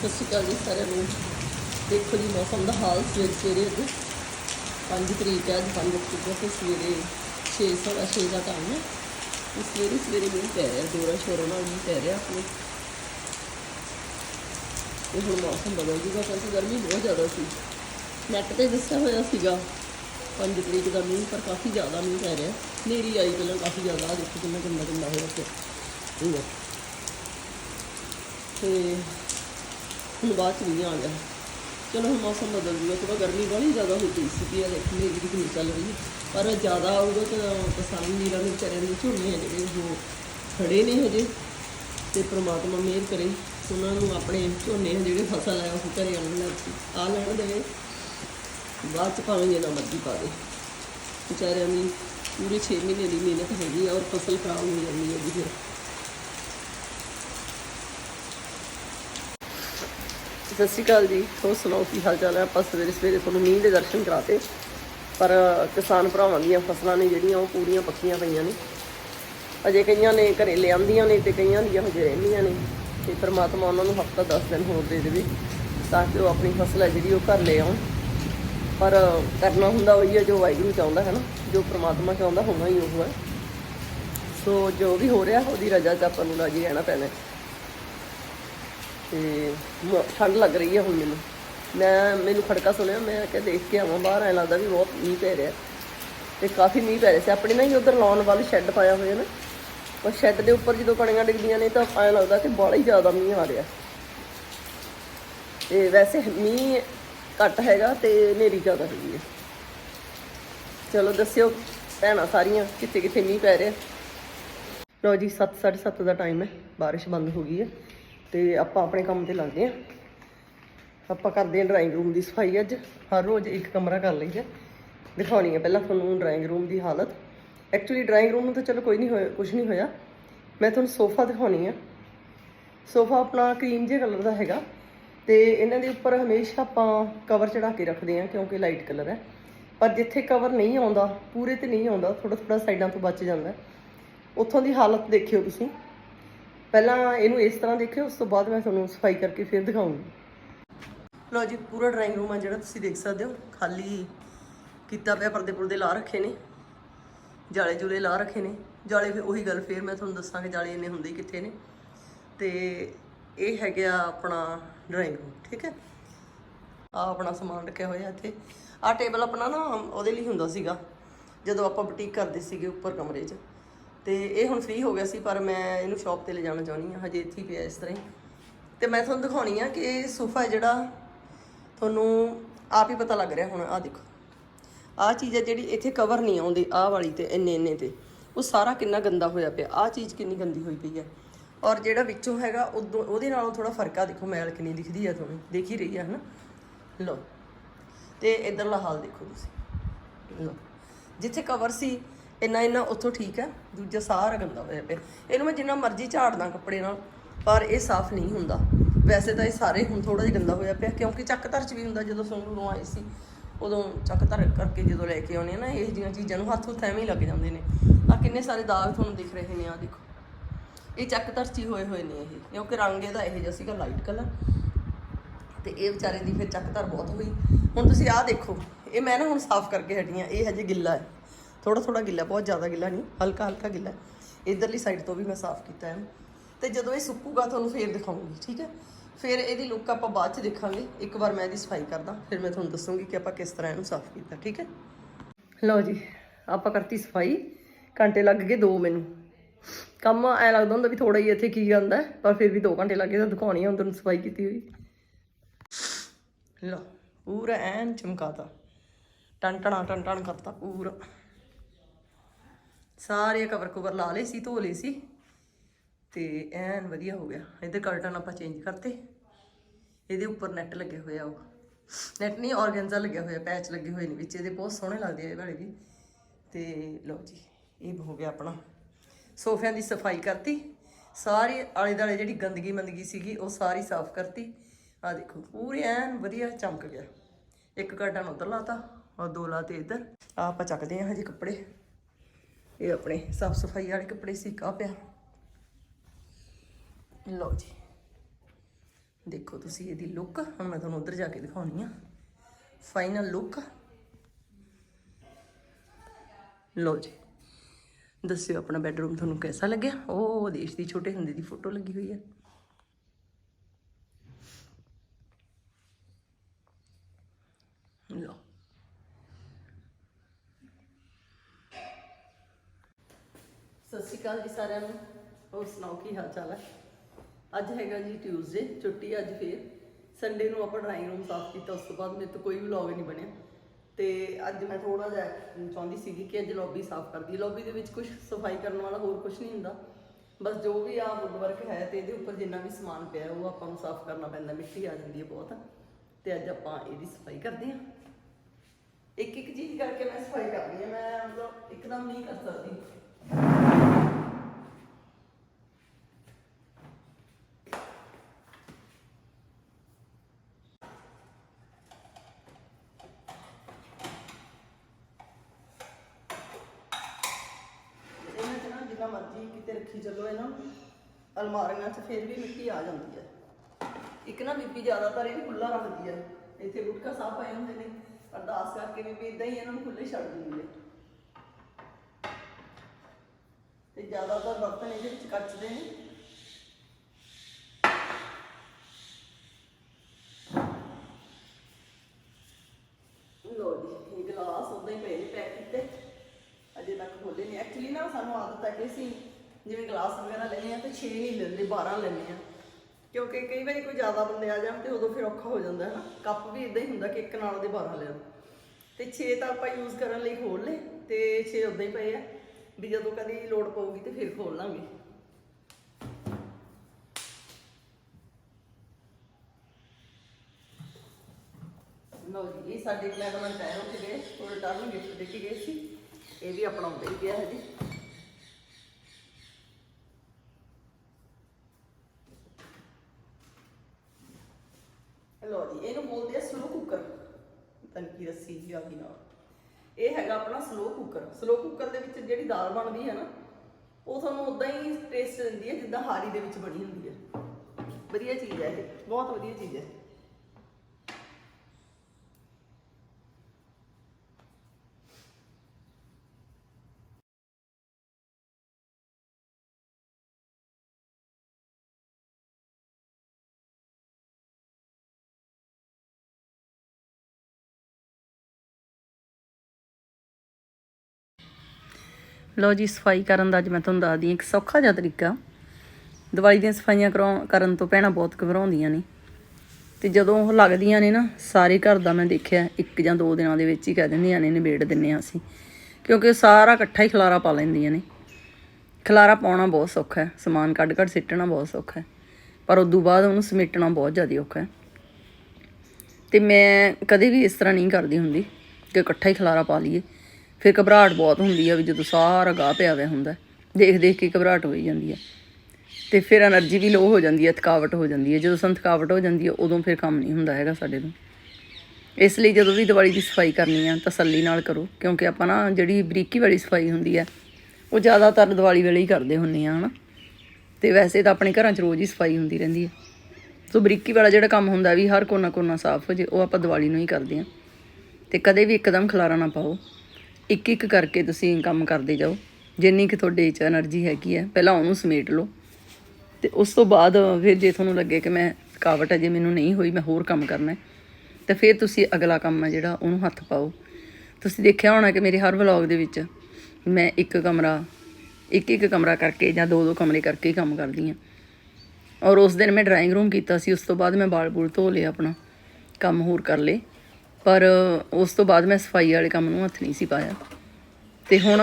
ਸਤਿ ਸ਼੍ਰੀ ਅਕਾਲ ਜੀ ਸਾਰਿਆਂ ਨੂੰ। ਦੇਖੋ ਜੀ, ਮੌਸਮ ਦਾ ਹਾਲ ਸਵੇਰੇ ਸਵੇਰੇ ਅੱਜ। 5 ਤਰੀਕ ਹੈ, ਅੱਜ 5 ਅਕਤੂਬਰ ਤੇ ਸਵੇਰੇ 6 ਸਵਾ 6 ਦਾ ਟਾਈਮ ਹੈ। ਤੇ ਸਵੇਰੇ ਸਵੇਰੇ ਮੀਂਹ ਪੈ ਰਿਹਾ ਦੋਰਾ ਸ਼ੋਰਾਂ ਨਾਲ ਮੀਂਹ ਪੈ ਰਿਹਾ ਆਪਣੇ। ਤੇ ਹੁਣ ਮੌਸਮ ਬਦਲ ਜੂਗਾ, ਕਿਉਂਕਿ ਗਰਮੀ ਬਹੁਤ ਜ਼ਿਆਦਾ ਸੀ। ਨੈਟ ਤੇ ਦੱਸਿਆ ਹੋਇਆ ਸੀਗਾ 5 ਤਰੀਕ ਦਾ ਮੀਂਹ, ਪਰ ਕਾਫੀ ਜ਼ਿਆਦਾ ਮੀਂਹ ਪੈ ਰਿਹਾ। ਹਨੇਰੀ ਆਈ ਪਹਿਲਾਂ ਕਾਫੀ ਜ਼ਿਆਦਾ ਆਹ ਦੇਖੋ ਕਿੰਨਾ ਕਿੰਨਾ ਕਿੰਨਾ ਹੋਇਆ ਪਿਆ ਤੇ ਹੁਣ ਬਾਅਦ ਚ ਨਹੀਂ ਆ ਗਿਆ ਚਲੋ ਹੁਣ ਮੌਸਮ ਬਦਲ ਜੂਗਾ ਥੋੜਾ ਗਰਮੀ ਬੜੀ ਜ਼ਿਆਦਾ ਹੋ ਗਈ ਸੀ ਕਿ ਦੇਖ ਮੇਰੀ ਦੀ ਕਿੰਨੀ ਚੱਲ ਰਹੀ ਪਰ ਜ਼ਿਆਦਾ ਆਊਗਾ ਤਾਂ ਕਿਸਾਨ ਵੀਰਾਂ ਦੇ ਵਿਚਾਰਿਆਂ ਦੇ ਝੋਨੇ ਆ ਜਿਹੜੇ, ਉਹ ਖੜੇ ਨੇ ਹਜੇ। ਤੇ ਪ੍ਰਮਾਤਮਾ ਮਿਹਰ ਕਰੇ, ਉਹਨਾਂ ਨੂੰ ਆਪਣੇ ਝੋਨੇ ਆ ਜਿਹੜੇ ਫਸਲ ਆ, ਉਹ ਘਰੇ ਆਉਣ ਲੱਗ ਆ ਲੈਣ ਦੇਵੇ ਬਾਅਦ ਚ ਭਾਵੇਂ ਜਿੰਨਾ ਮਰਜ਼ੀ ਪਾ ਦੇ। ਵਿਚਾਰਿਆਂ ਦੀ ਪੂਰੇ 6 ਮਹੀਨੇ ਦੀ ਮਿਹਨਤ ਹੈਗੀ ਆ, ਔਰ ਫਸਲ ਖਰਾਬ ਹੋ ਜਾਂਦੀ ਹੈ ਜੀ ਫਿਰ। ਸਤਿ ਸ਼੍ਰੀ ਅਕਾਲ ਜੀ। ਹੋਰ ਸੁਣਾਓ, ਕੀ ਹਾਲ ਚਾਲ ਹੈ? ਆਪਾਂ ਸਵੇਰੇ ਸਵੇਰੇ ਤੁਹਾਨੂੰ ਮੀਂਹ ਦੇ ਦਰਸ਼ਨ ਕਰਾਤੇ। ਪਰ ਕਿਸਾਨ ਭਰਾਵਾਂ ਦੀਆਂ ਫਸਲਾਂ ਨੇ ਜਿਹੜੀਆਂ, ਉਹ ਪੂਰੀਆਂ ਪੱਕੀਆਂ ਪਈਆਂ ਨੇ। ਅਜੇ ਕਈਆਂ ਨੇ ਘਰੇ ਲਿਆਂਦੀਆਂ ਨੇ ਤੇ ਕਈਆਂ ਦੀਆਂ ਹਜੇ ਰਹਿੰਦੀਆਂ ਨੇ। ਤੇ ਪਰਮਾਤਮਾ ਉਹਨਾਂ ਨੂੰ ਹਫਤਾ 10 ਦਿਨ ਹੋਰ ਦੇ ਦੇਵੇ, ਤਾਂ ਕਿ ਉਹ ਆਪਣੀ ਫਸਲ ਹੈ ਜਿਹੜੀ, ਉਹ ਘਰ ਲੈ ਆਉਣ। ਪਰ ਕਰਨਾ ਹੁੰਦਾ ਉਹੀ ਹੈ, ਜੋ ਵਾਹਿਗੁਰੂ ਚਾਹੁੰਦਾ, ਹੈ ਨਾ? ਜੋ ਪ੍ਰਮਾਤਮਾ ਚਾਹੁੰਦਾ, ਹੋਣਾ ਹੀ ਉਹ ਹੈ। ਸੋ ਜੋ ਵੀ ਹੋ ਰਿਹਾ, ਉਹਦੀ ਰਜ਼ਾ 'ਚ ਆਪਾਂ ਨੂੰ ਰਾਜੀ ਰਹਿਣਾ ਪੈਣਾ ਤੇ ਮ- ਠੰਡ ਲੱਗ ਰਹੀ ਹੈ ਹੁਣ ਮੈਨੂੰ। ਮੈਂ, ਮੈਨੂੰ ਖੜਕਾ ਸੁਣਿਆ, ਮੈਂ ਕਿਹਾ ਦੇਖ ਕੇ ਆਵਾਂ ਬਾਹਰ, ਐ ਲੱਗਦਾ ਵੀ ਬਹੁਤ ਮੀਂਹ ਪੈ ਰਿਹਾ। ਤੇ ਕਾਫੀ ਮੀਂਹ ਪੈ ਰਿਹਾ ਸੀ। ਆਪਣੇ ਨਾ ਹੀ ਉਧਰ ਲਾਉਣ ਵਾਲੀ ਸ਼ੈੱਡ ਪਾਇਆ ਹੋਇਆ ਨਾ। ਉਹ ਸ਼ੈੱਡ ਦੇ ਉੱਪਰ ਜਦੋਂ ਕਣੀਆਂ ਡਿੱਗਦੀਆਂ ਨੇ ਤਾਂ ਐਂ ਲੱਗਦਾ ਕਿ ਬਾਹਲਾ ਹੀ ਜ਼ਿਆਦਾ ਮੀਂਹ ਆ ਰਿਹਾ। ਤੇ ਵੈਸੇ ਮੀਂਹ ਘੱਟ ਹੈਗਾ ਤੇ ਹਨੇਰੀ ਜ਼ਿਆਦਾ ਹੈਗੀ ਹੈ। ਚਲੋ ਦੱਸਿਓ ਭੈਣਾਂ ਸਾਰੀਆਂ ਕਿੱਥੇ ਕਿੱਥੇ ਮੀਂਹ ਪੈ ਰਿਹਾ। ਲੋ ਜੀ 7:30 ਦਾ ਟਾਈਮ ਹੈ। ਬਾਰਿਸ਼ ਬੰਦ ਹੋ ਗਈ ਹੈ। ਤੇ ਆਪਾਂ ਆਪਣੇ ਕੰਮ ਤੇ ਲੱਗਦੇ ਹਾਂ। ਆਪਾਂ ਕਰਦੇ ਹਾਂ ਡਰਾਇੰਗ ਰੂਮ ਦੀ ਸਫ਼ਾਈ ਅੱਜ। ਹਰ ਰੋਜ਼ ਇੱਕ ਕਮਰਾ ਕਰ ਲਈਦਾ ਦਿਖਾਉਣੀ ਹੈ ਪਹਿਲਾਂ ਤੁਹਾਨੂੰ ਡਰਾਇੰਗ ਰੂਮ ਦੀ ਹਾਲਤ। ਐਕਚੁਅਲੀ ਡਰਾਇੰਗ ਰੂਮ ਨੂੰ ਤਾਂ ਚਲੋ ਕੋਈ ਨਹੀਂ ਹੋਇਆ ਕੁਝ ਨਹੀਂ ਹੋਇਆ। ਮੈਂ ਤੁਹਾਨੂੰ ਸੋਫਾ ਦਿਖਾਉਣੀ ਆ ਸੋਫਾ ਆਪਣਾ ਕਰੀਮ ਜਿਹੇ ਕਲਰ ਦਾ ਹੈਗਾ। ਤੇ ਇਹਨਾਂ ਦੇ ਉੱਪਰ ਹਮੇਸ਼ਾ ਆਪਾਂ ਕਵਰ ਚੜਾ ਕੇ ਰੱਖਦੇ ਹਾਂ ਕਿਉਂਕਿ ਲਾਈਟ ਕਲਰ ਹੈ। ਪਰ ਜਿੱਥੇ ਕਵਰ ਨਹੀਂ ਆਉਂਦਾ, ਪੂਰੇ ਤੇ ਨਹੀਂ ਆਉਂਦਾ ਥੋੜਾ ਥੋੜਾ ਸਾਈਡਾਂ ਤੋਂ ਬਚ ਜਾਂਦਾ ਉੱਥੋਂ ਦੀ ਹਾਲਤ ਦੇਖਿਓ ਤੁਸੀਂ। ਪਹਿਲਾਂ ਇਹਨੂੰ ਇਸ ਤਰ੍ਹਾਂ ਦੇਖਿਓ, ਉਸ ਤੋਂ ਬਾਅਦ ਮੈਂ ਤੁਹਾਨੂੰ ਸਫ਼ਾਈ ਕਰਕੇ ਫਿਰ ਦਿਖਾਉਂਗੀ। ਲਓ ਜੀ, ਪੂਰਾ ਡਰਾਇੰਗ ਰੂਮ ਆ ਜਿਹੜਾ ਤੁਸੀਂ ਦੇਖ ਸਕਦੇ ਹੋ। ਖਾਲੀ ਕੀਤਾ ਪਿਆ, ਪਰਦੇ ਪੁਰਦੇ ਲਾ ਰੱਖੇ ਨੇ। ਜਾਲੇ ਜੁਲੇ ਲਾ ਰੱਖੇ ਨੇ। ਜਾਲੇ ਫਿਰ ਉਹੀ ਗੱਲ ਫੇਰ ਮੈਂ ਤੁਹਾਨੂੰ ਦੱਸਾਂਗੇ ਜਾਲੇ ਇੰਨੇ ਹੁੰਦੇ ਕਿੱਥੇ ਨੇ। ਤੇ ਇਹ ਹੈਗਾ ਆਪਣਾ ਡਰਾਇੰਗ ਰੂਮ ਠੀਕ ਹੈ? ਆ ਆਪਣਾ ਸਮਾਨ ਰੱਖਿਆ ਹੋਇਆ ਇੱਥੇ। ਆ ਟੇਬਲ ਆਪਣਾ ਨਾ ਉਹਦੇ ਲਈ ਹੁੰਦਾ ਸੀਗਾ, ਜਦੋਂ ਆਪਾਂ ਬੁਟੀਕ ਕਰਦੇ ਸੀਗੇ ਉੱਪਰ ਕਮਰੇ 'ਚ। ਤੇ ਇਹ ਹੁਣ ਫ੍ਰੀ ਹੋ ਗਿਆ ਸੀ, ਪਰ ਮੈਂ ਇਹਨੂੰ ਸ਼ਾਪ ਤੇ ਲੈ ਜਾਣਾ ਚਾਹੁੰਦੀ ਹਾਂ, ਹਜੇ ਇੱਥੇ ਹੀ ਪਿਆ ਇਸ ਤਰ੍ਹਾਂ ਹੀ। ਤੇ ਮੈਂ ਤੁਹਾਨੂੰ ਦਿਖਾਉਣੀ ਆ ਕਿ ਇਹ ਸੋਫਾ ਜਿਹੜਾ ਤੁਹਾਨੂੰ ਆਪ ਹੀ ਪਤਾ ਲੱਗ ਰਿਹਾ ਹੁਣ ਆ ਦੇਖੋ। ਆਹ ਚੀਜ਼ ਹੈ ਜਿਹੜੀ ਇੱਥੇ ਕਵਰ ਨਹੀਂ ਆਉਂਦੀ, ਆਹ ਵਾਲੀ ਤੇ, ਇੰਨੇ ਇੰਨੇ ਤੇ। ਉਹ ਸਾਰਾ ਕਿੰਨਾ ਗੰਦਾ ਹੋਇਆ ਪਿਆ, ਆਹ ਚੀਜ਼ ਕਿੰਨੀ ਗੰਦੀ ਹੋਈ ਪਈ ਹੈ ਔਰ ਜਿਹੜਾ ਵਿੱਚੋਂ ਹੈਗਾ, ਉਦੋਂ ਉਹਦੇ ਨਾਲੋਂ ਥੋੜਾ ਫ਼ਰਕ ਆ, ਦੇਖੋ ਮੈਲ ਕਿੰਨੀ ਦਿਖਦੀ ਆ ਤੁਹਾਨੂੰ, ਦੇਖ ਹੀ ਰਹੀ ਆ, ਹਨਾ? ਲਓ। ਤੇ ਇਧਰਲਾ ਹਾਲ ਦੇਖੋ ਤੁਸੀਂ। ਲਓ। ਜਿੱਥੇ ਕਵਰ ਸੀ ਇੰਨਾ ਇੰਨਾ ਉੱਥੋਂ ਠੀਕ ਹੈ, ਦੂਜਾ ਸਾਰਾ ਗੰਦਾ ਹੋਇਆ ਪਿਆ। ਇਹਨੂੰ ਮੈਂ ਜਿੰਨਾ ਮਰਜ਼ੀ ਝਾੜਦਾ ਕੱਪੜੇ ਨਾਲ, ਪਰ ਇਹ ਸਾਫ਼ ਨਹੀਂ ਹੁੰਦਾ। ਵੈਸੇ ਤਾਂ ਇਹ ਸਾਰੇ ਹੁਣ ਥੋੜਾ ਜਿਹਾ ਗੰਦਾ ਹੋਇਆ ਪਿਆ, ਕਿਉਂਕਿ ਚੱਕਧਰ ਚ ਵੀ ਹੁੰਦਾ, ਜਦੋਂ ਸੰਗਰੂਰੋਂ ਆਏ ਸੀ, ਉਦੋਂ ਚੱਕਧਰ ਕਰਕੇ ਜਦੋਂ ਲੈ ਕੇ ਆਉਣੇ ਆ ਨਾ, ਇਹ ਜਿਹੀਆਂ ਚੀਜ਼ਾਂ ਨੂੰ ਹੱਥ ਹੁੱਥ ਐਵੇਂ ਹੀ ਲੱਗ ਜਾਂਦੇ ਨੇ। ਆ ਕਿੰਨੇ ਸਾਰੇ ਦਾਗ ਤੁਹਾਨੂੰ ਦਿਖ ਰਹੇ ਨੇ ਆ ਦੇਖੋ। ਇਹ ਚੱਕਧਰ ਚ ਹੀ ਹੋਏ ਹੋਏ ਨੇ ਇਹ, ਕਿਉਂਕਿ ਰੰਗ ਇਹਦਾ ਇਹ ਜਿਹਾ ਸੀਗਾ ਲਾਈਟ ਕਲਰ ਤੇ ਇਹ ਵਿਚਾਰੇ ਦੀ ਫਿਰ ਚੱਕਧਰ ਬਹੁਤ ਹੋਈ। ਹੁਣ ਤੁਸੀਂ ਆਹ ਦੇਖੋ, ਇਹ ਮੈਂ ਨਾ ਹੁਣ ਸਾਫ਼ ਕਰਕੇ ਹਟੀ ਆ ਇਹ ਹਜੇ ਗਿੱਲਾ ਹੈ। ਥੋੜਾ ਥੋੜਾ ਗਿੱਲਾ, ਬਹੁਤ ਜ਼ਿਆਦਾ ਗਿੱਲਾ ਨਹੀਂ, ਹਲਕਾ ਹਲਕਾ ਗਿੱਲਾ। ਹੈ ਇਧਰਲੀ ਸਾਈਡ ਤੋਂ ਵੀ ਮੈਂ ਸਾਫ਼ ਕੀਤਾ ਹੈ। ਤੇ ਜਦੋਂ ਇਹ ਸੁੱਕੂਗਾ, ਤੁਹਾਨੂੰ ਫੇਰ ਦਿਖਾਉਂਗੀ, ਠੀਕ ਹੈ? ਫਿਰ ਇਹਦੀ ਲੁੱਕ ਆਪਾਂ ਬਾਅਦ ਚ ਦੇਖਾਂਗੇ। ਇੱਕ ਵਾਰ ਮੈਂ ਇਹਦੀ ਸਫ਼ਾਈ ਕਰਦਾ, ਫਿਰ ਮੈਂ ਤੁਹਾਨੂੰ ਦੱਸੂਗੀ ਕਿ ਆਪਾਂ ਕਿਸ ਤਰ੍ਹਾਂ ਇਹਨੂੰ ਸਾਫ਼ ਕੀਤਾ, ਠੀਕ ਹੈ? ਲਓ ਜੀ, ਆਪਾਂ ਕਰਤੀ ਸਫ਼ਾਈ। ਘੰਟੇ ਲੱਗ ਗਏ 2 ਮੈਨੂੰ। ਕੰਮ ਐ ਲੱਗਦਾ ਹੁੰਦਾ ਵੀ ਥੋੜਾ ਹੀ ਇੱਥੇ ਕੀ ਜਾਂਦਾ ਪਰ ਫਿਰ ਵੀ 2 ਘੰਟੇ ਲੱਗੇ ਤਾਂ ਦਿਖਾਉਣੀ ਆ, ਹੁਣ ਨੂੰ ਸਫ਼ਾਈ ਕੀਤੀ ਹੋਈ। ਲਓ, ਪੂਰਾ ਐਨ ਚਮਕਾਤਾ। ਟੰਟਣਾ ਟਣ ਕਰਤਾ ਪੂਰਾ। ਸਾਰੇ ਕਵਰ ਕਵਰ ਲਾ ਲਏ ਸੀ, ਧੋ ਲਏ ਸੀ ਤੇ ਐਨ ਵਧੀਆ ਹੋ ਗਿਆ। ਇਹਦੇ ਕਰਟਨ ਆਪਾਂ ਚੇਂਜ ਕਰਤੇ। ਇਹਦੇ ਉੱਪਰ ਨੈਟ ਲੱਗੇ ਹੋਏ ਆ ਉਹ। ਨੈਟ ਨਹੀਂ ਆਰਗੈਂਜ਼ਾ ਲੱਗਿਆ ਹੋਇਆ ਪੈਚ ਲੱਗੇ ਹੋਏ ਨੇ ਵਿੱਚ। ਇਹਦੇ ਬਹੁਤ ਸੋਹਣੇ ਲੱਗਦੇ ਆ ਇਹ ਵਾਲੇ ਵੀ। ਤੇ ਲਓ ਜੀ, ਇਹ ਹੋ ਗਿਆ ਆਪਣਾ। ਸੋਫਿਆਂ ਦੀ ਸਫ਼ਾਈ ਕਰਤੀ। ਸਾਰੀ ਆਲੇ ਦੁਆਲੇ ਜਿਹੜੀ ਗੰਦਗੀ ਮੰਦਗੀ ਸੀਗੀ, ਉਹ ਸਾਰੀ ਸਾਫ਼ ਕਰਤੀ। ਆ ਦੇਖੋ, ਪੂਰੇ ਐਨ ਵਧੀਆ ਚਮਕ ਗਿਆ। ਇੱਕ ਕਰਟਨ ਉਧਰ ਲਾਤਾ ਔਰ ਦੋ ਲਾਤੇ ਇੱਧਰ। ਆ ਆਪਾਂ ਚੱਕਦੇ ਹਾਂ ਹਜੇ ਕੱਪੜੇ। ਇਹ ਆਪਣੇ ਸਾਫ਼ ਸਫ਼ਾਈ ਵਾਲੇ ਕੱਪੜੇ ਸੀਕਾ ਪਿਆ। ਲਓ ਜੀ। ਦੇਖੋ ਤੁਸੀਂ ਇਹਦੀ ਲੁੱਕ ਹੁਣ ਮੈਂ ਤੁਹਾਨੂੰ ਉੱਧਰ ਜਾ ਕੇ ਦਿਖਾਉਣੀ ਆ। ਫਾਈਨਲ ਲੁੱਕ ਲੋ ਜੀ। ਦੱਸਿਓ ਆਪਣਾ ਬੈੱਡਰੂਮ ਤੁਹਾਨੂੰ ਕਿਹਦਾ ਲੱਗਿਆ? ਉਹ ਦੇਸ਼ ਦੀ ਛੋਟੇ ਹੁੰਦੇ ਦੀ ਫੋਟੋ ਲੱਗੀ ਹੋਈ ਹੈ ਲੋ ਸਤਿ ਸ਼੍ਰੀ ਅਕਾਲ ਜੀ ਸਾਰਿਆਂ ਨੂੰ। ਹੋਰ ਸੁਣਾਓ, ਕੀ ਹਾਲ ਚਾਲ ਹੈ? ਅੱਜ ਹੈਗਾ ਜੀ ਟਿਊਜ਼ਡੇ ਛੁੱਟੀ ਅੱਜ ਫੇਰ। ਸੰਡੇ ਨੂੰ ਆਪਾਂ ਡਰਾਇੰਗ ਰੂਮ ਸਾਫ਼ ਕੀਤਾ, ਉਸ ਤੋਂ ਬਾਅਦ ਮੇਰੇ ਤੋਂ ਕੋਈ ਵਲੌਗ ਨਹੀਂ ਬਣਿਆ। ਤੇ ਅੱਜ ਮੈਂ ਥੋੜਾ ਜਿਹਾ ਚਾਹੁੰਦੀ ਸੀਗੀ ਕਿ ਅੱਜ ਲੌਬੀ ਸਾਫ਼ ਕਰਦੀ ਦਈਏ। ਲੌਬੀ ਦੇ ਵਿੱਚ ਕੁਝ ਸਫ਼ਾਈ ਕਰਨ ਵਾਲਾ ਹੋਰ ਕੁਝ ਨਹੀਂ ਹੁੰਦਾ। ਬਸ ਜੋ ਵੀ ਆ ਵੁੱਡ ਵਰਕ ਹੈ ਤੇ ਇਹਦੇ ਉੱਪਰ ਜਿੰਨਾ ਵੀ ਸਮਾਨ ਪਿਆ, ਉਹ ਆਪਾਂ ਨੂੰ ਸਾਫ਼ ਕਰਨਾ ਪੈਂਦਾ, ਮਿੱਟੀ ਆ ਜਾਂਦੀ ਹੈ ਬਹੁਤ। ਤੇ ਅੱਜ ਆਪਾਂ ਇਹਦੀ ਸਫ਼ਾਈ ਕਰਦੇ ਹਾਂ। ਇੱਕ ਇੱਕ ਚੀਜ਼ ਕਰਕੇ ਮੈਂ ਸਫ਼ਾਈ ਕਰਦੀ ਹਾਂ, ਮੈਂ ਮਤਲਬ ਇੱਕਦਮ ਨਹੀਂ ਕਰ ਸਕਦੀ ਇਹਨਾਂ 'ਚ ਨਾ ਜਿੰਨਾ ਮਰਜ਼ੀ ਕਿਤੇ ਰੱਖੀ ਚੱਲੋ ਇਹਨਾਂ ਨੂੰ ਅਲਮਾਰੀਆਂ 'ਚ ਫਿਰ ਵੀ ਮਿੱਟੀ ਆ ਜਾਂਦੀ ਹੈ। ਇੱਕ ਨਾ ਬੀਬੀ ਜ਼ਿਆਦਾਤਰ ਇਹਨੂੰ ਖੁੱਲਾ ਰੱਖਦੀ ਹੈ। ਇੱਥੇ ਗੁਟਕਾ ਸਾਫ਼ ਪਏ ਹੁੰਦੇ ਨੇ। ਅਰਦਾਸ ਕਰਕੇ ਬੀਬੀ ਇਦਾਂ ਹੀ ਇਹਨਾਂ ਨੂੰ ਖੁੱਲੇ ਛੱਡ ਦਿੰਦੀ ਹੈ। ਤੇ ਜ਼ਿਆਦਾਤਰ ਬਰਤਨ ਇਹਦੇ ਵਿੱਚ ਕੱਚਦੇ ਨੇ। ਲੋ ਜੀ, ਇਹ ਗਲਾਸ ਉਦਾਂ ਹੀ ਪਏ ਨੇ ਪੈਕ ਕੀਤੇ। ਅਜੇ ਤੱਕ ਖੋਲੇ ਨਹੀਂ ਐਕਚੁਅਲੀ ਨਾ ਸਾਨੂੰ ਆਦਤ ਹੈ ਕਿ ਅਸੀਂ ਜਿਵੇਂ ਗਲਾਸ ਵਗੈਰਾ ਲੈਣੇ ਆ ਤੇ 6 ਨਹੀਂ ਲੈਂਦੇ 12 ਲੈਂਦੇ ਆ। ਕਿਉਂਕਿ ਕਈ ਵਾਰੀ ਕੋਈ ਜ਼ਿਆਦਾ ਬੰਦੇ ਆ ਜਾਣ ਤੇ ਉਦੋਂ ਫਿਰ ਔਖਾ ਹੋ ਜਾਂਦਾ ਹੈ ਨਾ। ਕੱਪ ਵੀ ਇਦਾਂ ਹੀ ਹੁੰਦਾ ਕਿ ਇੱਕ ਨਾਲ ਦੇ 12 ਲੈਣ ਤੇ 6 ਤਾਂ ਆਪਾਂ ਯੂਜ਼ ਕਰਨ ਲਈ ਖੋਲ ਲਏ ਤੇ 6 ਉਦਾਂ ਹੀ ਪਏ ਆ। ਵੀ ਜਦੋਂ ਕਦੀ ਲੋੜ ਪਊਗੀ ਤੇ ਫਿਰ ਖੋਲ ਲਾਂਗੇ। ਲਓ ਜੀ, ਇਹ ਸਾਡੇ ਪਲਾਨ ਤੈਅ ਹੋ ਕੇ ਗਏ ਉਹ ਰਿਟਰਨ ਗਿਫਟ ਦੇ ਕੇ ਗਏ ਸੀ। ਇਹ ਵੀ ਆਪਣਾ ਹੁੰਦਾ ਹੀ ਗਿਆ ਹੈ ਜੀ ਲਓ ਜੀ, ਇਹਨੂੰ ਬੋਲਦੇ ਆ ਸਲੋ ਕੁੱਕਰ ਤਨਕੀ ਰੱਸੀ ਜੀ ਆ ਨਾਲ। ਇਹ ਹੈਗਾ ਆਪਣਾ ਸਲੋ ਕੁੱਕਰ ਸਲੋ ਕੁੱਕਰ ਦੇ ਵਿੱਚ ਜਿਹੜੀ ਦਾਲ ਬਣਦੀ ਹੈ ਨਾ, ਉਹ ਤੁਹਾਨੂੰ ਉਦਾਂ ਹੀ ਟੇਸਟ ਦਿੰਦੀ ਹੈ ਜਿੱਦਾਂ ਹਾਰੀ ਦੇ ਵਿੱਚ ਬਣੀ ਹੁੰਦੀ ਹੈ। ਵਧੀਆ ਚੀਜ਼ ਹੈ ਇਹ। ਬਹੁਤ ਵਧੀਆ ਚੀਜ਼ ਹੈ। ਲਓ ਜੀ, ਸਫ਼ਾਈ ਕਰਨ ਦਾ ਅੱਜ ਮੈਂ ਤੁਹਾਨੂੰ ਦੱਸਦੀ ਹਾਂ ਇੱਕ ਸੌਖਾ ਜਿਹਾ ਤਰੀਕਾ। ਦੀਵਾਲੀ ਦੀਆਂ ਸਫਾਈਆਂ ਕਰਾਉ ਕਰਨ ਤੋਂ ਪਹਿਲਾਂ ਬਹੁਤ ਘਬਰਾਉਂਦੀਆਂ ਨੇ। ਤੇ ਜਦੋਂ ਉਹ ਲੱਗਦੀਆਂ ਨੇ ਨਾ, ਸਾਰੇ ਘਰ ਦਾ ਮੈਂ ਦੇਖਿਆ, ਇੱਕ ਜਾਂ ਦੋ ਦਿਨਾਂ ਦੇ ਵਿੱਚ ਹੀ ਕਹਿ ਦਿੰਦੀਆਂ ਨੇ ਨਿਬੇੜ ਦਿੰਨੇ ਆ ਅਸੀਂ। ਕਿਉਂਕਿ ਉਹ ਸਾਰਾ ਇਕੱਠਾ ਹੀ ਖਲਾਰਾ ਪਾ ਲੈਂਦੀਆਂ ਨੇ। ਖਲਾਰਾ ਪਾਉਣਾ ਬਹੁਤ ਸੌਖਾ ਹੈ, ਸਮਾਨ ਕੱਢ ਕੱਢ ਸਿੱਟਣਾ ਬਹੁਤ ਸੌਖਾ ਹੈ। ਪਰ ਤੋਂ ਬਾਅਦ ਉਹਨੂੰ ਸਮੇਟਣਾ ਬਹੁਤ ਜ਼ਿਆਦਾ ਔਖਾ ਹੈ। ਤੇ ਮੈਂ ਕਦੇ ਵੀ ਇਸ ਤਰ੍ਹਾਂ ਨਹੀਂ ਕਰਦੀ ਹੁੰਦੀ ਕਿ ਇਕੱਠਾ ਹੀ ਖਲਾਰਾ ਪਾ ਲਈਏ। ਫਿਰ ਘਬਰਾਹਟ ਬਹੁਤ ਹੁੰਦੀ ਆ ਵੀ ਜਦੋਂ ਸਾਰਾ ਗਾਹ ਪਿਆ ਹੋਇਆ ਹੁੰਦਾ, ਦੇਖ ਦੇਖ ਕੇ ਘਬਰਾਹਟ ਹੋਈ ਜਾਂਦੀ ਆ। ਤੇ ਫਿਰ એનર્ਜੀ ਵੀ ਲੋ ਹੋ ਜਾਂਦੀ ਹੈ ਥਕਾਵਟ ਹੋ ਜਾਂਦੀ ਹੈ ਜਦੋਂ ਸਾਨੂੰ ਥਕਾਵਟ ਹੋ ਜਾਂਦੀ ਹੈ ਉਦੋਂ ਫਿਰ ਕੰਮ ਨਹੀਂ ਹੁੰਦਾ ਹੈਗਾ ਸਾਡੇ ਤੋਂ। ਇਸ ਲਈ ਜਦੋਂ ਵੀ ਦਿਵਾਲੀ ਦੀ ਸਫ਼ਾਈ ਕਰਨੀ ਆ, ਤਸੱਲੀ ਨਾਲ ਕਰੋ, ਕਿਉਂਕਿ ਆਪਾਂ ਨਾ ਜਿਹੜੀ ਬਰੀਕੀ ਵਾਲੀ ਸਫ਼ਾਈ ਹੁੰਦੀ ਆ, ਉਹ ਜ਼ਿਆਦਾਤਰ ਦਿਵਾਲੀ ਵੇਲੇ ਹੀ ਕਰਦੇ ਹੁੰਨੇ ਆ, ਹਨਾ। ਤੇ ਵੈਸੇ ਤਾਂ ਆਪਣੇ ਘਰਾਂ 'ਚ ਰੋਜ਼ ਹੀ ਸਫ਼ਾਈ ਹੁੰਦੀ ਰਹਿੰਦੀ ਹੈ ਸੋ ਬਰੀਕੀ ਵਾਲਾ ਜਿਹੜਾ ਕੰਮ ਹੁੰਦਾ ਵੀ ਹਰ ਕੋਨਾ ਕੋਨਾ ਸਾਫ਼ ਹੋ ਜੇ, ਉਹ ਆਪਾਂ ਦਿਵਾਲੀ ਨੂੰ ਹੀ ਕਰਦੇ ਆ। ਤੇ ਕਦੇ ਵੀ ਇੱਕਦਮ ਖਲਾਰਾ ਨਾ ਪਾਓ। ਇੱਕ ਇੱਕ ਕਰਕੇ ਤੁਸੀਂ ਕੰਮ ਕਰਦੇ ਜਾਓ। ਜਿੰਨੀ ਕਿ ਤੁਹਾਡੇ 'ਚ એનર્ਜੀ ਹੈਗੀ ਹੈ, ਪਹਿਲਾਂ ਉਹਨੂੰ ਸਮੇਟ ਲਓ। ਤੇ ਉਸ ਤੋਂ ਬਾਅਦ ਫਿਰ ਜੇ ਤੁਹਾਨੂੰ ਲੱਗੇ ਕਿ ਮੈਂ ਥਕਾਵਟ ਹੈ ਜੇ ਮੈਨੂੰ ਨਹੀਂ ਹੋਈ, ਮੈਂ ਹੋਰ ਕੰਮ ਕਰਨਾ ਹੈ, ਤਾਂ ਫਿਰ ਤੁਸੀਂ ਅਗਲਾ ਕੰਮ ਹੈ ਜਿਹੜਾ, ਉਹਨੂੰ ਹੱਥ ਪਾਓ। ਤੁਸੀਂ ਦੇਖਿਆ ਹੋਣਾ ਕਿ ਮੇਰੇ ਹਰ ਵਲੌਗ ਦੇ ਵਿੱਚ ਮੈਂ ਇੱਕ ਕਮਰਾ ਇੱਕ ਇੱਕ ਕਮਰਾ ਕਰਕੇ ਜਾਂ ਦੋ ਦੋ ਕਮਰੇ ਕਰਕੇ ਹੀ ਕੰਮ ਕਰਦੀ ਹਾਂ। ਔਰ ਉਸ ਦਿਨ ਮੈਂ ਡਰਾਇੰਗ ਰੂਮ ਕੀਤਾ ਸੀ, ਉਸ ਤੋਂ ਬਾਅਦ ਮੈਂ ਬਾਲ ਬੂਲ ਧੋ ਲਿਆ ਆਪਣਾ, ਕੰਮ ਹੋਰ ਕਰ ਲਏ। ਪਰ ਉਸ ਤੋਂ ਬਾਅਦ ਮੈਂ ਸਫ਼ਾਈ ਵਾਲੇ ਕੰਮ ਨੂੰ ਹੱਥ ਨਹੀਂ ਸੀ ਪਾਇਆ। ਤੇ ਹੁਣ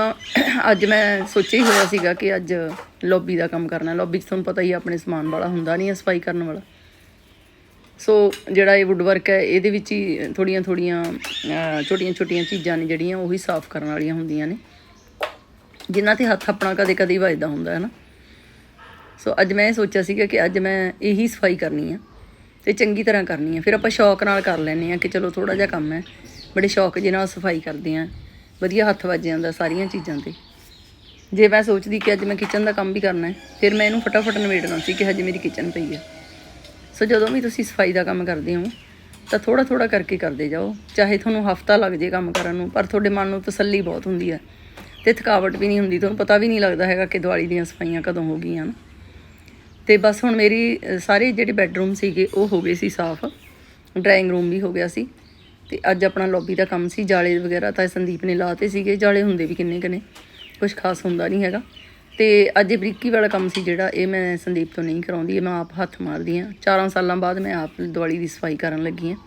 ਅੱਜ ਮੈਂ ਸੋਚਿਆ ਹੀ ਹੋਇਆ ਸੀਗਾ ਕਿ ਅੱਜ ਲੌਬੀ ਦਾ ਕੰਮ ਕਰਨਾ। ਲੌਬੀ 'ਚ ਤੁਹਾਨੂੰ ਪਤਾ ਹੀ ਆਪਣੇ ਸਮਾਨ ਵਾਲਾ ਹੁੰਦਾ ਨਹੀਂ ਹੈ ਸਫ਼ਾਈ ਕਰਨ ਵਾਲਾ। ਸੋ ਜਿਹੜਾ ਇਹ ਵੁੱਡ ਵਰਕ ਹੈ, ਇਹਦੇ ਵਿੱਚ ਹੀ ਥੋੜੀਆਂ ਥੋੜੀਆਂ ਛੋਟੀਆਂ ਛੋਟੀਆਂ ਚੀਜ਼ਾਂ ਨੇ ਜਿਹੜੀਆਂ, ਉਹੀ ਸਾਫ਼ ਕਰਨ ਵਾਲੀਆਂ ਹੁੰਦੀਆਂ ਨੇ। ਜਿਨ੍ਹਾਂ ਤੇ ਹੱਥ ਆਪਣਾ ਕਦੇ ਕਦੇ ਹੀ ਵੱਜਦਾ ਹੁੰਦਾ ਹੈ ਨਾ ਸੋ ਅੱਜ ਮੈਂ ਇਹ ਸੋਚਿਆ ਸੀਗਾ ਕਿ ਅੱਜ ਮੈਂ ਇਹੀ ਸਫ਼ਾਈ ਕਰਨੀ ਆ। ਤੇ ਚੰਗੀ ਤਰ੍ਹਾਂ ਕਰਨੀ ਆ। ਫਿਰ ਆਪਾਂ ਸ਼ੌਕ ਨਾਲ ਕਰ ਲੈਨੇ ਆ ਕਿ ਚਲੋ ਥੋੜਾ ਜਿਹਾ ਕੰਮ ਹੈ। ਬੜੇ ਸ਼ੌਕ ਜਿਹੇ ਨਾਲ ਸਫ਼ਾਈ ਕਰਦੇ ਆ। ਵਧੀਆ ਹੱਥ ਵੱਜ ਜਾਂਦਾ ਸਾਰੀਆਂ ਚੀਜ਼ਾਂ ਤੇ। ਜੇ ਮੈਂ ਸੋਚਦੀ ਕਿ ਅੱਜ ਮੈਂ ਕਿਚਨ ਦਾ ਕੰਮ ਵੀ ਕਰਨਾ ਹੈ, ਫਿਰ ਮੈਂ ਇਹਨੂੰ ਫਟਾਫਟ ਨਿਬੇੜਨਾ ਸੀ ਕਿ ਹਜੇ ਮੇਰੀ ਕਿਚਨ ਪਈ ਹੈ। ਸੋ ਜਦੋਂ ਵੀ ਤੁਸੀਂ ਸਫ਼ਾਈ ਦਾ ਕੰਮ ਕਰਦੇ ਹੋ, ਤਾਂ ਥੋੜਾ ਥੋੜਾ ਕਰਕੇ ਕਰਦੇ ਜਾਓ। ਚਾਹੇ ਤੁਹਾਨੂੰ ਹਫਤਾ ਲੱਗ ਜੇ ਕੰਮ ਕਰਨ ਨੂੰ, ਪਰ ਤੁਹਾਡੇ ਮਨ ਨੂੰ ਤਸੱਲੀ ਬਹੁਤ ਹੁੰਦੀ ਹੈ। ਤੇ ਥਕਾਵਟ ਵੀ ਨਹੀਂ ਹੁੰਦੀ, ਤੁਹਾਨੂੰ ਪਤਾ ਵੀ ਨਹੀਂ ਲੱਗਦਾ ਹੈਗਾ ਕਿ ਦਿਵਾਲੀ ਦੀਆਂ ਸਫਾਈਆਂ ਕਦੋਂ ਹੋ ਗਈਆਂ। ਹਨ ਤੇ ਬਸ ਹੁਣ ਮੇਰੀ ਸਾਰੇ ਜਿਹੜੇ ਬੈੱਡਰੂਮ ਸੀਗੇ, ਉਹ ਹੋ ਗਏ ਸੀ ਸਾਫ਼। ਡਰਾਇੰਗ ਰੂਮ ਵੀ ਹੋ ਗਿਆ ਸੀ। ਤੇ ਅੱਜ ਆਪਣਾ ਲੌਬੀ ਦਾ ਕੰਮ ਸੀ, ਜਾਲੇ ਵਗੈਰਾ ਤਾਂ ਸੰਦੀਪ ਨੇ ਲਾਤੇ ਸੀਗੇ, ਜਾਲੇ ਹੁੰਦੇ ਵੀ ਕਿੰਨੇ ਕਨੇ ਕੁਝ ਖਾਸ ਹੁੰਦਾ ਨਹੀਂ ਹੈਗਾ। ਤੇ ਅੱਜ ਇਹ ਬਰੀਕੀ ਵਾਲਾ ਕੰਮ ਸੀ ਜਿਹੜਾ, ਇਹ ਮੈਂ ਸੰਦੀਪ ਤੋਂ ਨਹੀਂ ਕਰਾਉਂਦੀ, ਇਹ ਮੈਂ ਆਪ ਹੱਥ ਮਾਰਦੀ ਹਾਂ। 4 ਸਾਲਾਂ ਬਾਅਦ ਮੈਂ ਆਪ ਦਿਵਾਲੀ ਦੀ ਸਫ਼ਾਈ ਕਰਨ ਲੱਗੀ ਹਾਂ।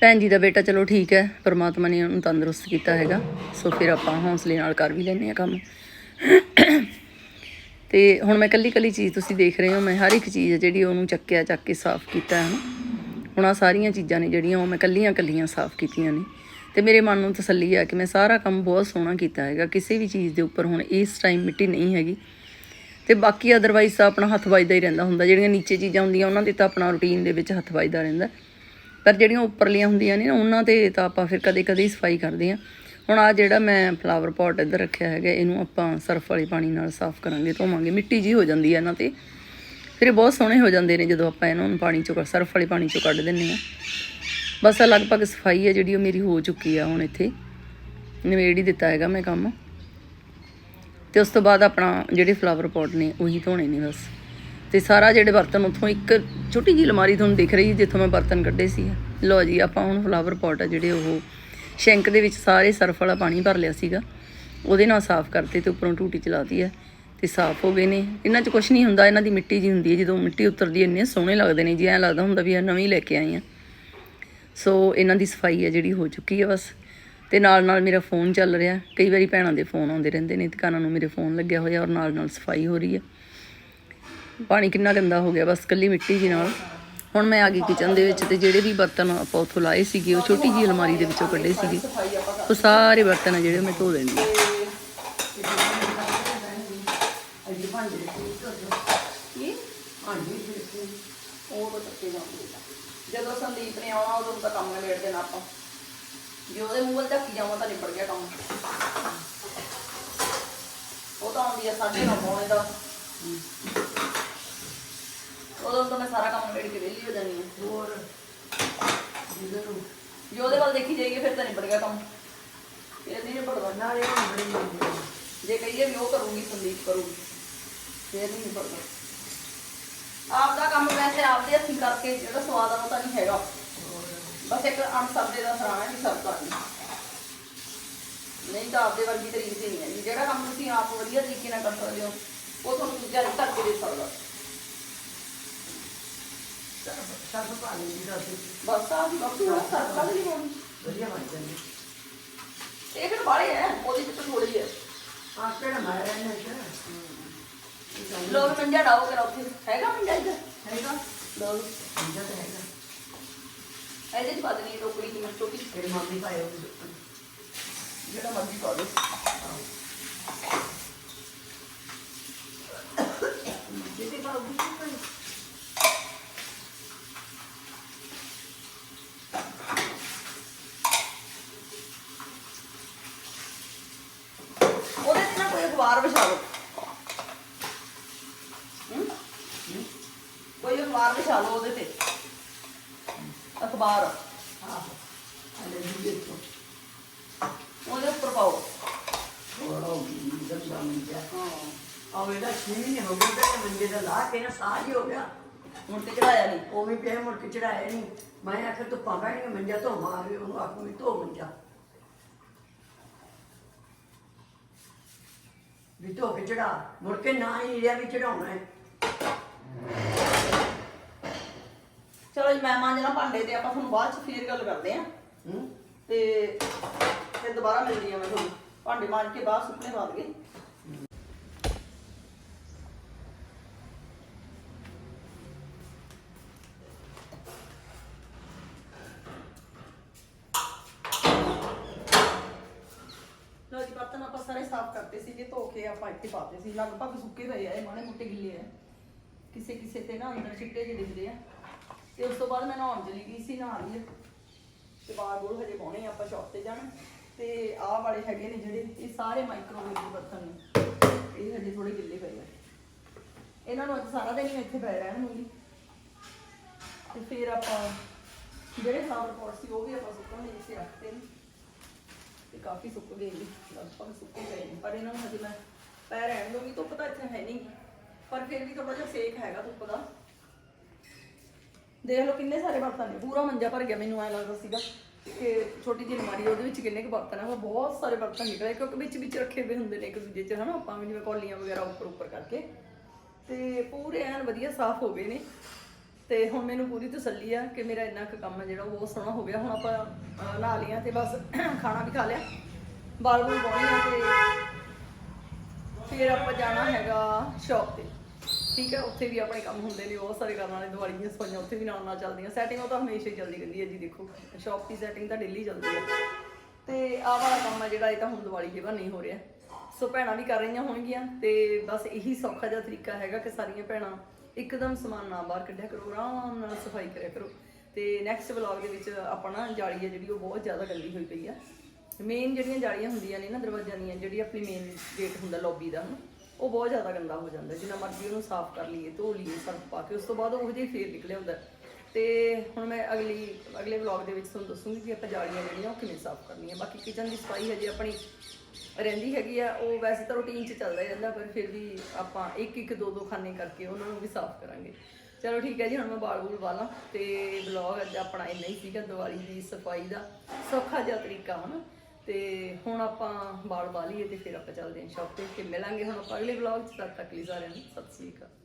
ਭੈਣ ਜੀ ਦਾ ਬੇਟਾ ਚਲੋ ਠੀਕ ਹੈ, ਪਰਮਾਤਮਾ ਨੇ ਉਹਨੂੰ ਤੰਦਰੁਸਤ ਕੀਤਾ ਹੈਗਾ। ਸੋ ਫਿਰ ਆਪਾਂ ਹੌਸਲੇ ਨਾਲ ਕਰ ਵੀ ਲੈਂਦੇ ਆ ਕੰਮ। ਤੇ ਹੁਣ ਮੈਂ ਕੱਲੀ ਕੱਲੀ ਚੀਜ਼ ਤੁਸੀਂ ਦੇਖ ਰਹੇ ਹੋ, ਮੈਂ ਹਰ ਇੱਕ ਚੀਜ਼ ਜਿਹੜੀ ਉਹਨੂੰ ਚੱਕਿਆ, ਚੱਕ ਕੇ ਸਾਫ਼ ਕੀਤਾ ਹੈ ਹੁਣ ਆ ਸਾਰੀਆਂ ਚੀਜ਼ਾਂ ਨੇ ਜਿਹੜੀਆਂ ਉਹ ਮੈਂ ਕੱਲੀਆਂ ਕੱਲੀਆਂ ਸਾਫ਼ ਕੀਤੀਆਂ ਨੇ। ਤੇ ਮੇਰੇ ਮਨ ਨੂੰ ਤਸੱਲੀ ਆ ਕਿ ਮੈਂ ਸਾਰਾ ਕੰਮ ਬਹੁਤ ਸੋਹਣਾ ਕੀਤਾ ਹੈਗਾ, ਕਿਸੇ ਵੀ ਚੀਜ਼ ਦੇ ਉੱਪਰ ਹੁਣ ਇਸ ਟਾਈਮ ਮਿੱਟੀ ਨਹੀਂ ਹੈਗੀ। ਤੇ ਬਾਕੀ ਅਦਰਵਾਈਜ਼ ਤਾਂ ਆਪਣਾ ਹੱਥ ਵੱਜਦਾ ਹੀ ਰਹਿੰਦਾ ਹੁੰਦਾ, ਜਿਹੜੀਆਂ ਨੀਚੇ ਚੀਜ਼ਾਂ ਹੁੰਦੀਆਂ, ਉਹਨਾਂ ਦੇ ਤਾਂ ਆਪਣਾ ਰੂਟੀਨ ਦੇ ਵਿੱਚ ਹੱਥ ਵੱਜਦਾ ਰਹਿੰਦਾ। ਪਰ ਜਿਹੜੀਆਂ ਉੱਪਰਲੀਆਂ ਹੁੰਦੀਆਂ ਨੇ ਨਾ, ਉਹਨਾਂ ਤੇ ਤਾਂ ਆਪਾਂ ਫਿਰ ਕਦੇ-ਕਦੇ ਹੀ ਸਫ਼ਾਈ ਕਰਦੇ ਹਾਂ। ਹੁਣ ਆ ਜਿਹੜਾ ਮੈਂ ਫਲਾਵਰ ਪੋਟ ਇੱਧਰ ਰੱਖਿਆ ਹੈਗਾ, ਇਹਨੂੰ ਆਪਾਂ ਸਰਫ ਵਾਲੇ ਪਾਣੀ ਨਾਲ ਸਾਫ਼ ਕਰਾਂਗੇ, ਧੋਵਾਂਗੇ। ਮਿੱਟੀ ਜੀ ਹੋ ਜਾਂਦੀ ਹੈ ਇਹਨਾਂ ਤੇ। ਫਿਰ ਇਹ ਬਹੁਤ ਸੋਹਣੇ ਹੋ ਜਾਂਦੇ ਨੇ ਜਦੋਂ ਆਪਾਂ ਇਹਨਾਂ ਨੂੰ ਪਾਣੀ ਚੋਂ ਸਰਫ ਵਾਲੇ ਪਾਣੀ ਚੋਂ ਕੱਢ ਦਿੰਨੇ ਆ ਬਸ ਆਹ ਲਗਭਗ ਸਫ਼ਾਈ ਹੈ ਜਿਹੜੀ ਉਹ ਮੇਰੀ ਹੋ ਚੁੱਕੀ ਆ ਹੁਣ ਇੱਥੇ। ਨਿਵੇੜ ਹੀ ਦਿੱਤਾ ਹੈਗਾ ਮੈਂ ਕੰਮ। ਤੇ ਉਸ ਤੋਂ ਬਾਅਦ ਆਪਣਾ ਜਿਹੜੇ ਫਲਾਵਰ ਪੋਟ ਨੇ, ਉਹੀ ਧੋਣੇ ਨੇ ਬਸ। ਤੇ ਸਾਰਾ ਜਿਹੜੇ ਬਰਤਨ ਉੱਥੋਂ ਇੱਕ ਛੋਟੀ ਜਿਹੀ ਅਲਮਾਰੀ ਤੁਹਾਨੂੰ ਦਿਖ ਰਹੀ, ਜਿੱਥੋਂ ਮੈਂ ਬਰਤਨ ਕੱਢੇ ਸੀ। ਲਓ ਜੀ, ਆਪਾਂ ਹੁਣ ਫਲਾਵਰ ਪੋਟ ਆ ਜਿਹੜੇ ਉਹ ਸ਼ੈਂਕ ਦੇ ਵਿੱਚ ਸਾਰੇ ਸਰਫ ਵਾਲਾ ਪਾਣੀ ਭਰ ਲਿਆ ਸੀਗਾ। ਉਹਦੇ ਨਾਲ ਸਾਫ਼ ਕਰਤੇ ਤੇ ਉੱਪਰੋਂ ਟੂਟੀ ਚਲਾਤੀ ਹੈ ਤੇ ਸਾਫ਼ ਹੋ ਗਏ ਨੇ। ਇਹਨਾਂ 'ਚ ਕੁਝ ਨਹੀਂ ਹੁੰਦਾ, ਇਹਨਾਂ ਦੀ ਮਿੱਟੀ ਜੀ ਹੁੰਦੀ ਹੈ। ਜਦੋਂ ਮਿੱਟੀ ਉਤਰਦੀ ਹੈ, ਇੰਨੇ ਸੋਹਣੇ ਲੱਗਦੇ ਨੇ ਜੀ। ਐਂ ਲੱਗਦਾ ਹੁੰਦਾ ਵੀ ਇਹ ਨਵੀਂ ਲੈ ਕੇ ਆਏ ਆ ਸੋ ਇਹਨਾਂ ਦੀ ਸਫ਼ਾਈ ਹੈ ਜਿਹੜੀ ਹੋ ਚੁੱਕੀ ਹੈ ਬਸ। ਤੇ ਨਾਲ ਨਾਲ ਮੇਰਾ ਫੋਨ ਚੱਲ ਰਿਹਾ। ਕਈ ਵਾਰੀ ਭੈਣਾਂ ਦੇ ਫੋਨ ਆਉਂਦੇ ਰਹਿੰਦੇ ਨੇ, ਦੁਕਾਨਾਂ ਨੂੰ ਮੇਰੇ ਫੋਨ ਲੱਗਿਆ ਹੋਇਆ ਔਰ ਨਾਲ ਨਾਲ ਸਫ਼ਾਈ ਹੋ ਰਹੀ ਹੈ। ਪਾਣੀ ਕਿੰਨਾ ਗੰਦਾ ਹੋ ਗਿਆ ਬਸ, ਕੱਲੀ ਮਿੱਟੀ ਜੀ ਨਾਲ। ਹੁਣ ਮੈਂ ਆ ਗਈ ਕਿਚਨ ਦੇ ਵਿੱਚ ਤੇ ਜਿਹੜੇ ਵੀ ਬਰਤਨ ਆਪਾਂ ਉੱਥੋਂ ਲਾਏ ਸੀਗੇ, ਉਹ ਛੋਟੀ ਜਿਹੀ ਅਲਮਾਰੀ ਦੇ ਵਿੱਚੋਂ ਕੱਢੇ ਸੀਗੇ। ਉਹ ਸਾਰੇ ਬਰਤਨ ਆ ਜਿਹੜੇ ਮੈਂ ਧੋ ਦੇਣੇ ਜਦੋਂ ਸੰਦੀਪ ਨੇ ਆਉਣਾ, ਉਦੋਂ ਤਾਂ ਕੰਮ ਨਿਬੇੜ ਦੇਣਾ ਆਪਾਂ। ਜੇ ਉਹਦੇ ਮੂੰਹ ਵੱਲ ਝੱਕੀ ਜਾਵਾਂ, ਤਾਂ ਨਿਬੜ ਗਿਆ ਕੰਮ। ਉਹ ਤਾਂ ਆਉਂਦੀ ਆ ਸਾਢੇ ਨੌ ਪੌਣੇ ਦਾ ਉਦੋਂ ਤਾਂ ਮੈਂ ਸਾਰਾ ਕੰਮ ਨਿਬੇੜ ਕੇ ਵਿਹਲੀ ਹੋ ਹਾਂ। ਹੋਰ? ਜੇ ਉਹਦੇ ਵੱਲ ਦੇਖੀ ਜਾਈਏ ਫਿਰ ਤਾਂ ਨਿਬੜ ਗਿਆ ਕੰਮ। ਇਹ ਨਹੀਂ ਨਾ ਇਹ ਜੇ ਕਹੀਏ ਵੀ ਉਹ ਕਰੂਗੀ ਸੰਦੀਪ ਕਰੂਗੀ ਫਿਰ ਨਹੀਂ ਨਿਬੜਦਾ। ਆਪ ਦਾ ਕੰਮ ਵੈਸੇ ਆਪਦੇ ਹੱਥੀਂ ਕਰਕੇ ਜਿਹੜਾ ਸਵਾਦ ਆ ਉਹ ਤਾਂ ਨਹੀਂ ਹੈਗਾ। ਬਸ ਇੱਕ ਅਣਸਬਦੇ ਦਾ ਸਰਾਣਾ ਨਹੀਂ ਸਰਦਾ ਨਹੀਂ। ਨਹੀਂ ਤਾਂ ਆਪਦੇ ਵਰਗੀ ਤਰੀਕ ਨਹੀਂ ਹੈ ਜਿਹੜਾ ਕੰਮ ਤੁਸੀਂ ਆਪ ਵਧੀਆ ਤਰੀਕੇ ਨਾਲ ਕਰ ਸਕਦੇ ਹੋ ਉਹ ਤੁਹਾਨੂੰ ਦੂਜਾ ਨਹੀਂ ਕਰਕੇ ਦੇ ਸਕਦਾ ਸਰਫ ਪਾ ਲੈਂਦੀ ਦਾ ਸੀ ਬਸ ਆ ਵੀ ਬਾਕੀ ਉਹ ਸਰਦਾ ਨਹੀਂ ਹੋਣੀ ਵਧੀਆ ਬਣ ਜਾਂਦੀ ਇਹ ਕਿਹੜਾ ਬਾੜੇ ਹੈ ਉਹਦੇ ਵਿੱਚ ਤਾਂ ਥੋੜੀ ਹੈ ਆ ਕਿਹੜਾ ਮਾਰਿਆ ਰਹਿਣਾ ਹੈ ਲੋਕ ਮੰਜਾ ਡਾਓ ਕਰ ਉੱਥੇ ਹੈਗਾ ਮੰਜਾ ਇੱਧਰ ਹੈਗਾ ਲਓ ਸਮਝਾ ਤਾਂ ਹੈਗਾ ਇਹਦੇ ਚ ਪਾ ਦੇਣੀ ਟੋਕਰੀ ਦੀ ਮੈਂ ਛੋਟੀ ਤੇਰੀ ਮੰਮੀ ਪਾਏ ਉਹ ਜਿਹੜਾ ਮਰਜ਼ੀ ਪਾ ਦੇ ਜਿੱਤੇ ਪਾਉਗੀ ਕੋਈ ਉਹਦੇ ਤੇ ਨਾ ਕੋਈ ਅਖਬਾਰ ਵਿਛਾ ਲਓ? ਕੋਈ ਅਖਬਾਰ ਵਿਛਾ ਲਓ ਉਹਦੇ ਤੇ। ਅਖਬਾਰ। ਉਹਦੇ ਉੱਪਰ ਪਾਓ। ਹਾਂ। ਆ ਵੇਲਾ ਛੀਨੀ ਨੇ ਹੋ ਗਿਆ ਤੇ ਮੰਜੇ ਦਾ ਲਾ ਕੇ ਨਾ ਸਾਜ ਹੋ ਗਿਆ। ਮੁੜ ਕੇ ਚੜਾਇਆ ਨਹੀਂ। ਉਹ ਵੀ ਪਿਆ ਮੁੜ ਕੇ ਚੜਾਇਆ ਨਹੀਂ। ਮੈਂ ਆਖਿਆ ਤੂੰ ਪਾਗਾ ਨਹੀਂ ਮੰਜਾ ਧੋ ਮਾਰ ਉਹਨੂੰ ਆਖੂ ਵੀ ਧੋ ਮੰਜਾ। ਵੀ ਧੋ ਕੇ ਚੜਾ ਮੁੜ ਕੇ ਨਾ ਹੀ ਰਿਹਾ ਵੀ ਚੜਾਉਣਾ ਹੈ। ਚਲੋ ਜੀ ਮੈਂ ਮਾਂਜਣਾ ਭਾਂਡੇ ਤੇ ਆਪਾਂ ਤੁਹਾਨੂੰ ਬਾਅਦ ਚ ਫੇਰ ਗੱਲ ਕਰਦੇ ਆਂ ਹੂੰ। ਤੇ ਫਿਰ ਦੁਬਾਰਾ ਮਿਲਦੀ ਆ ਮੈਂ ਤੁਹਾਨੂੰ। ਭਾਂਡੇ ਮਾਂਜ ਕੇ ਬਾਹਰ ਸੁੱਕਣੇ ਬਾਅਦ ਗਏ ਬਰਤਨ ਆਪਾਂ ਸਾਰੇ ਸਾਫ਼ ਕਰਤੇ ਸੀ ਜੇ ਧੋ ਕੇ ਆਪਾਂ ਇੱਥੇ ਪਾਤੇ ਸੀ। ਲਗਭਗ ਸੁੱਕੇ ਪਏ ਆ, ਇਹ ਮਾੜੇ ਮੋਟੇ ਗਿੱਲੇ ਆ। ਕਿਸੇ ਕਿਸੇ ਤੇ ਨਾ ਅੰਦਰ ਚਿੱਟੇ ਜਿਹੇ ਦਿਖਦੇ ਆ। ਤੇ ਉਸ ਤੋਂ ਬਾਅਦ ਮੈਂ ਨਹਾਉਣ ਚਲੀ ਗਈ ਸੀ, ਨਹਾ ਲਈ ਤੇ ਬਾਹਰ ਬੋਲ ਹਜੇ ਪਾਉਣੇ ਆਪਾਂ ਸ਼ਾਪ ਤੇ ਜਾਣਾ। ਤੇ ਆਹ ਵਾਲੇ ਹੈਗੇ ਨੇ ਜਿਹੜੇ, ਇਹ ਸਾਰੇ ਮਾਈਕ੍ਰੋਵੇਵ ਦੇ ਬਰਤਨ ਨੇ। ਇਹ ਹਜੇ ਥੋੜੇ ਗਿੱਲੇ ਪਏ ਆ। ਇਹਨਾਂ ਨੂੰ ਅੱਜ ਸਾਰਾ ਦਿਨ ਹੀ ਇੱਥੇ ਪਏ ਰਹਿਣਗੇ ਤੇ ਫਿਰ ਆਪਾਂ ਜਿਹੜੇ ਫਲਾਵਰ ਪੌਟ ਸੀ, ਉਹ ਵੀ ਆਪਾਂ ਸੁੱਕਣ ਲਈ ਵਿੱਚ ਰੱਖਤੇ ਨੇ। ਤੇ ਕਾਫੀ ਸੁੱਕ ਗਏ ਨੇ ਲਗਭਗ ਸੁੱਕ ਗਏ ਨੇ। ਪਰ ਇਹਨਾਂ ਨੂੰ ਹਜੇ ਮੈਂ ਪੈ ਰਹਿਣ ਦੂੰਗੀ ਧੁੱਪ ਤਾਂ ਇੱਥੇ ਹੈ ਨਹੀਂ ਪਰ ਫਿਰ ਵੀ ਥੋੜਾ ਜਿਹਾ ਸੇਕ ਹੈਗਾ ਧੁੱਪ ਦਾ। ਦੇਖ ਲਓ ਕਿੰਨੇ ਸਾਰੇ ਬਰਤਨ ਨੇ। ਪੂਰਾ ਮੰਜਾ ਭਰ ਗਿਆ ਮੈਨੂੰ, ਐ ਲੱਗਦਾ ਸੀਗਾ ਕਿ ਛੋਟੀ ਜਿਹੀ ਅਲਮਾਰੀ ਉਹਦੇ ਵਿੱਚ ਕਿੰਨੇ ਕੁ ਬਰਤਨ ਆ। ਉਹ ਬਹੁਤ ਸਾਰੇ ਬਰਤਨ ਨਿਕਲੇ, ਕਿਉਂਕਿ ਵਿੱਚ ਵਿੱਚ ਰੱਖੇ ਹੋਏ ਹੁੰਦੇ ਨੇ ਇੱਕ ਦੂਜੇ 'ਚ, ਹਨਾ। ਆਪਾਂ ਵੀ ਜਿਵੇਂ ਕੌਲੀਆਂ ਵਗੈਰਾ ਉੱਪਰ ਉੱਪਰ ਕਰਕੇ। ਤੇ ਪੂਰੇ ਐਨ ਵਧੀਆ ਸਾਫ਼ ਹੋ ਗਏ ਨੇ। ਤੇ ਹੁਣ ਮੈਨੂੰ ਪੂਰੀ ਤਸੱਲੀ ਆ ਕਿ ਮੇਰਾ ਇੰਨਾ ਕੁ ਕੰਮ ਹੈ ਜਿਹੜਾ ਉਹ ਬਹੁਤ ਸੋਹਣਾ ਹੋ ਗਿਆ। ਹੁਣ ਆਪਾਂ ਅਹ, ਨਹਾ ਲਿਆ ਤੇ ਬਸ ਖਾਣਾ ਵੀ ਖਾ ਲਿਆ। ਬਾਲ ਬੂਲ ਪਾਉਣੇ ਆ ਤੇ ਫਿਰ ਆਪਾਂ ਜਾਣਾ ਹੈਗਾ ਸ਼ਾਪ ਤੇ। ਠੀਕ ਹੈ ਉੱਥੇ ਵੀ ਆਪਣੇ ਕੰਮ ਹੁੰਦੇ ਨੇ ਬਹੁਤ ਸਾਰੇ ਕਰਨ ਵਾਲੇ ਦਿਵਾਲੀ ਦੀਆਂ ਸਫਾਈਆਂ ਉੱਥੇ ਵੀ ਨਾਲ ਨਾਲ ਚੱਲਦੀਆਂ। ਸੈਟਿੰਗ ਉਹ ਤਾਂ ਹਮੇਸ਼ਾ ਹੀ ਚੱਲਦੀ ਰਹਿੰਦੀ ਹੈ ਜੀ ਦੇਖੋ। ਸ਼ਾਪ ਦੀ ਸੈਟਿੰਗ ਤਾਂ ਡੇਲੀ ਚੱਲਦੀ ਹੈ। ਤੇ ਆਹ ਵਾਲਾ ਕੰਮ ਹੈ ਜਿਹੜਾ ਇਹ ਤਾਂ ਹੁਣ ਦਿਵਾਲੀ ਦੇ ਬਾਅਦ ਨਹੀਂ ਹੋ ਰਿਹਾ। ਸੋ ਭੈਣਾਂ ਵੀ ਕਰ ਰਹੀਆਂ ਹੋਣਗੀਆਂ ਤੇ ਬਸ ਇਹੀ ਸੌਖਾ ਜਿਹਾ ਤਰੀਕਾ ਹੈਗਾ ਕਿ ਸਾਰੀਆਂ ਭੈਣਾਂ ਇੱਕਦਮ ਸਮਾਨ ਨਾ ਬਾਹਰ ਕੱਢਿਆ ਕਰੋ, ਆਰਾਮ ਨਾਲ ਸਫ਼ਾਈ ਕਰਿਆ ਕਰੋ। ਤੇ ਨੈਕਸਟ ਵਲੌਗ ਦੇ ਵਿੱਚ ਆਪਾਂ ਨਾ ਜਾਲੀ ਹੈ ਜਿਹੜੀ ਉਹ ਬਹੁਤ ਜ਼ਿਆਦਾ ਗੰਦੀ ਹੋਈ ਪਈ ਆ। ਮੇਨ ਜਿਹੜੀਆਂ ਜਾਲੀਆਂ ਹੁੰਦੀਆਂ ਨੇ ਨਾ ਦਰਵਾਜ਼ਿਆਂ ਦੀਆਂ, ਜਿਹੜੀ ਆਪਣੀ ਮੇਨ ਗੇਟ ਹੁੰਦਾ ਲੌਬੀ ਦਾ ਹਨਾ ਉਹ ਬਹੁਤ ਜ਼ਿਆਦਾ ਗੰਦਾ ਹੋ ਜਾਂਦਾ। ਜਿੰਨਾ ਮਰਜ਼ੀ ਉਹਨੂੰ ਸਾਫ਼ ਕਰ ਲਈਏ, ਧੋ ਲਈਏ ਸਰਫ ਪਾ ਕੇ, ਉਸ ਤੋਂ ਬਾਅਦ ਉਹ ਜਿਹੀ ਫੇਰ ਨਿਕਲਿਆ ਹੁੰਦਾ। ਤੇ ਹੁਣ ਮੈਂ ਅਗਲੀ, ਅਗਲੇ ਵਲੌਗ ਦੇ ਵਿੱਚ ਤੁਹਾਨੂੰ ਦੱਸੂਗੀ ਕਿ ਆਪਾਂ ਜਾਲੀਆਂ ਜਿਹੜੀਆਂ ਉਹ ਕਿਵੇਂ ਸਾਫ਼ ਕਰਨੀਆਂ। ਬਾਕੀ ਕਿਚਨ ਦੀ ਸਫ਼ਾਈ ਹਜੇ ਆਪਣੀ ਰਹਿੰਦੀ ਹੈਗੀ ਆ, ਉਹ ਵੈਸੇ ਤਾਂ ਰੂਟੀਨ 'ਚ ਚੱਲਦਾ ਹੀ ਰਹਿੰਦਾ, ਪਰ ਫਿਰ ਵੀ ਆਪਾਂ ਇੱਕ ਇੱਕ ਦੋ ਦੋ ਖਾਨੇ ਕਰਕੇ ਉਹਨਾਂ ਨੂੰ ਵੀ ਸਾਫ਼ ਕਰਾਂਗੇ। ਚਲੋ ਠੀਕ ਹੈ ਜੀ, ਹੁਣ ਮੈਂ ਬਾਲ ਬੂਲ ਵਾਲਾਂ ਤੇ ਵਲੌਗ ਅੱਜ ਆਪਣਾ ਇੰਨਾ ਹੀ ਸੀਗਾ, ਦੀਵਾਲੀ ਦੀ ਸਫ਼ਾਈ ਦਾ ਸੌਖਾ ਜਿਹਾ ਤਰੀਕਾ, ਹਨਾ? ਤੇ ਹੁਣ ਆਪਾਂ ਬਾਲ ਵਾਲੀਏ ਤੇ ਫਿਰ ਆਪਾਂ ਚੱਲਦੇ ਹਾਂ ਸ਼ਾਪ ਤੇ ਤੇ ਮਿਲਾਂਗੇ ਹੁਣ ਆਪਾਂ ਅਗਲੇ ਵਲੌਗ 'ਚ, ਤਦ ਤੱਕ ਲਈ ਸਾਰਿਆਂ ਨੂੰ ਸਤਿ ਸ੍ਰੀ ਅਕਾਲ।